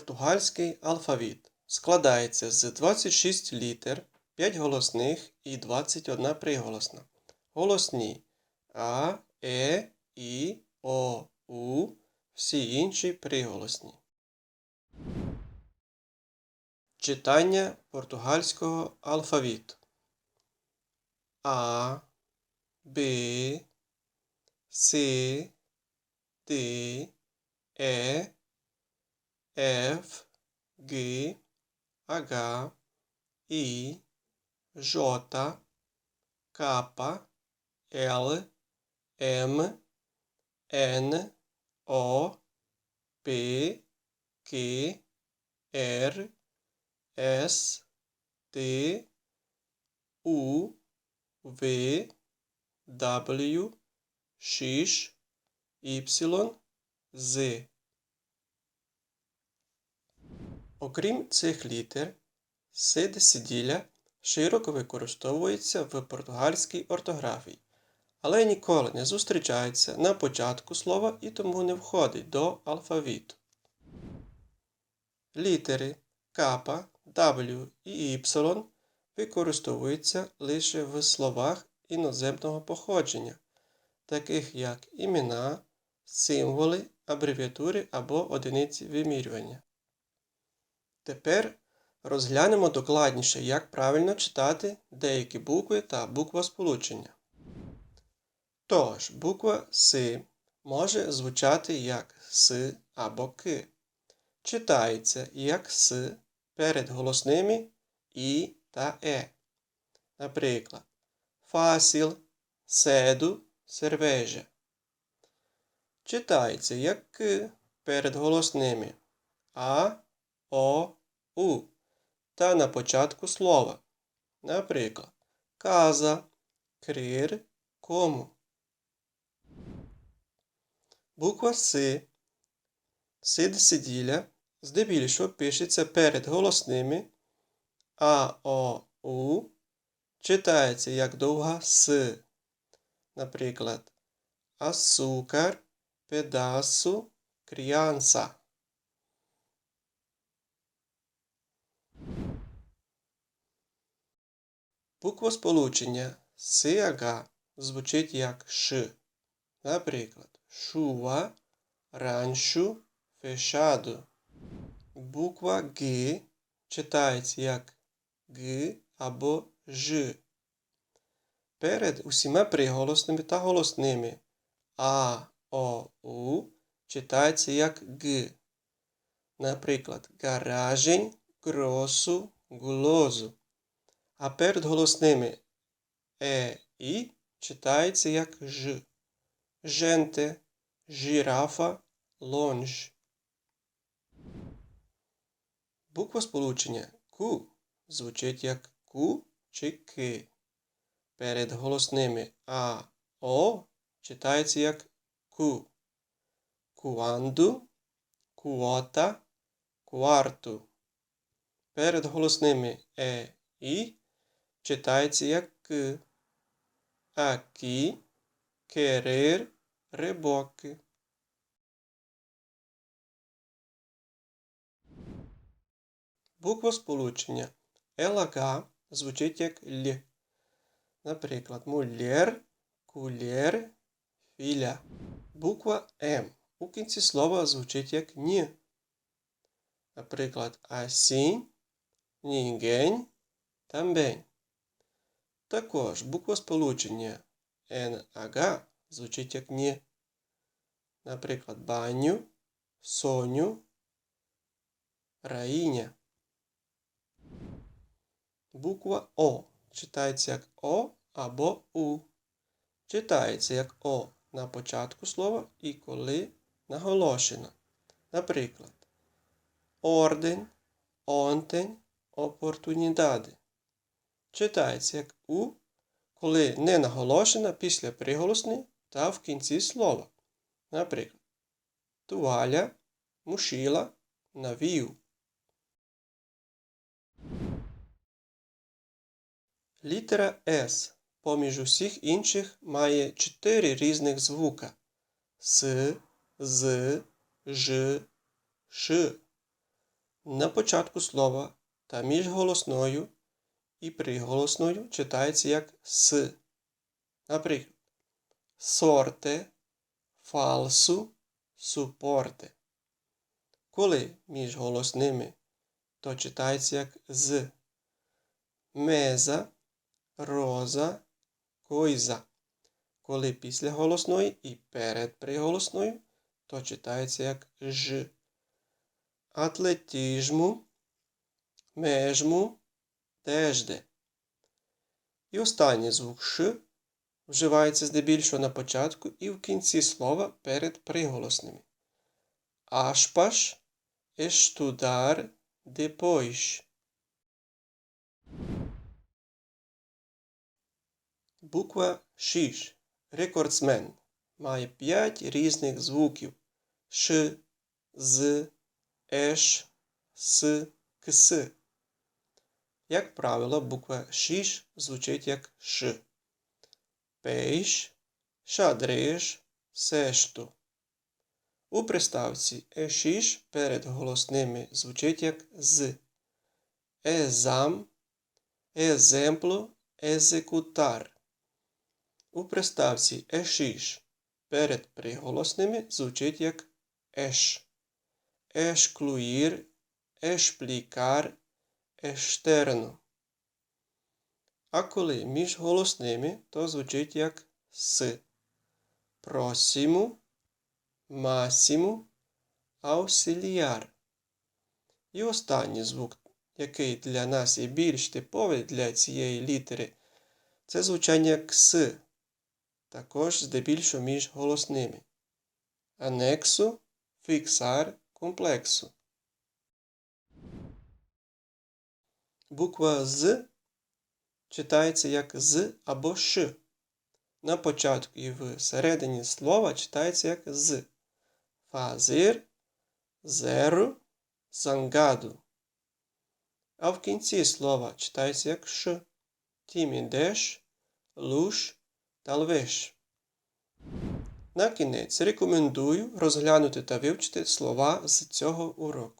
Португальський алфавіт складається з 26 літер, 5 голосних і 21 приголосна. Голосні А, Е, І, О, У, всі інші приголосні. Читання португальського алфавіту. А, Б, С, Д, Е, F, G, H, I, J, K, L, M, N, O, P, Q, R, S, T, U, V, W, X, Y, Z. Окрім цих літер, сидесиділя широко використовується в португальській ортографії, але ніколи не зустрічається на початку слова і тому не входить до алфавіту. Літери К, W і Y використовуються лише в словах іноземного походження, таких як імена, символи, абревіатури або одиниці вимірювання. Тепер розглянемо докладніше, як правильно читати деякі букви та буквосполучення. Тож, буква С може звучати як С або К. Читається як С перед голосними І та Е. Наприклад, фасіл, седу, сервежа. Читається як К перед голосними А, О, У та на початку слова. Наприклад, каза, крир, кому. Буква С сидісиділя здебільшого пишеться перед голосними А, О, У. Читається як довга С. Наприклад, асукар, педасу, кріанса. Буквосполучення САГ звучить як Ш. Наприклад, шува, раншу, фешаду. Буква Г читається як Г або Ж. Перед усіма приголосними та голосними А, О, У читається як Г. Наприклад, гаражень, гросу, гулозу. А перед голосними Е, І читається як Ж. Женте, жирафа, лонж. Буква сполучення Ку звучить як Ку чи Ки. Перед голосними А, О читається як Ку. Куанду, куота, куарту. Перед голосними Е, І читається як К. Aqui, querer, reboque. Буква сполучення ЛГ звучить як Л. Наприклад, мулєр, кулєр, філя. Буква М у кінці слова звучить як Ні. Наприклад, assim, ninguém, também. Також буква сполучення НАГ звучить як ні. Наприклад, баню, соню, раїня. Буква О читається як О або У. Читається як О на початку слова і коли наголошено. Наприклад, орден, онтень, опортунідади. Читається як У, коли не наголошена після приголосни та в кінці слова. Наприклад, туаля, мушіла, навію. Літера С поміж усіх інших має чотири різних звука С, З, Ж, Ш. На початку слова та між голосною і приголосною читається як с. Наприклад, сорте, фалсу, супорте. Коли між голосними, то читається як з. Меза, роза, койза. Коли після голосної і перед приголосною, то читається як ж. Атлетіжму, межму, дежде. І останній звук Ш вживається здебільшого на початку і в кінці слова перед приголосними. Ашпаш, ештудар, депойш. Буква Шіш, рекордсмен, має 5 різних звуків Ш, З, Еш, С, Кс. Як правило, буква Шіш звучить як Ш. Пейш, шадриш, сешту. У приставці ешіш перед голосними звучить як з. Езам, еземпло, езекутар. У приставці ешіш перед приголосними звучить як еш. Ешклуїр, ешплікар, ештерно. А коли між голосними, то звучить як с. Просіму, масіму, аусиліар. І останній звук, який для нас є більш типовий для цієї літери, це звучання кс, також здебільшого між голосними. Анексу, фіксар, комплексу. Буква З читається як з або ш. На початку і в середині слова читається як з. Фазир, зеру, зангаду. А в кінці слова читається як ш. Тімідеш, луш, талвеш. На кінець рекомендую розглянути та вивчити слова з цього уроку.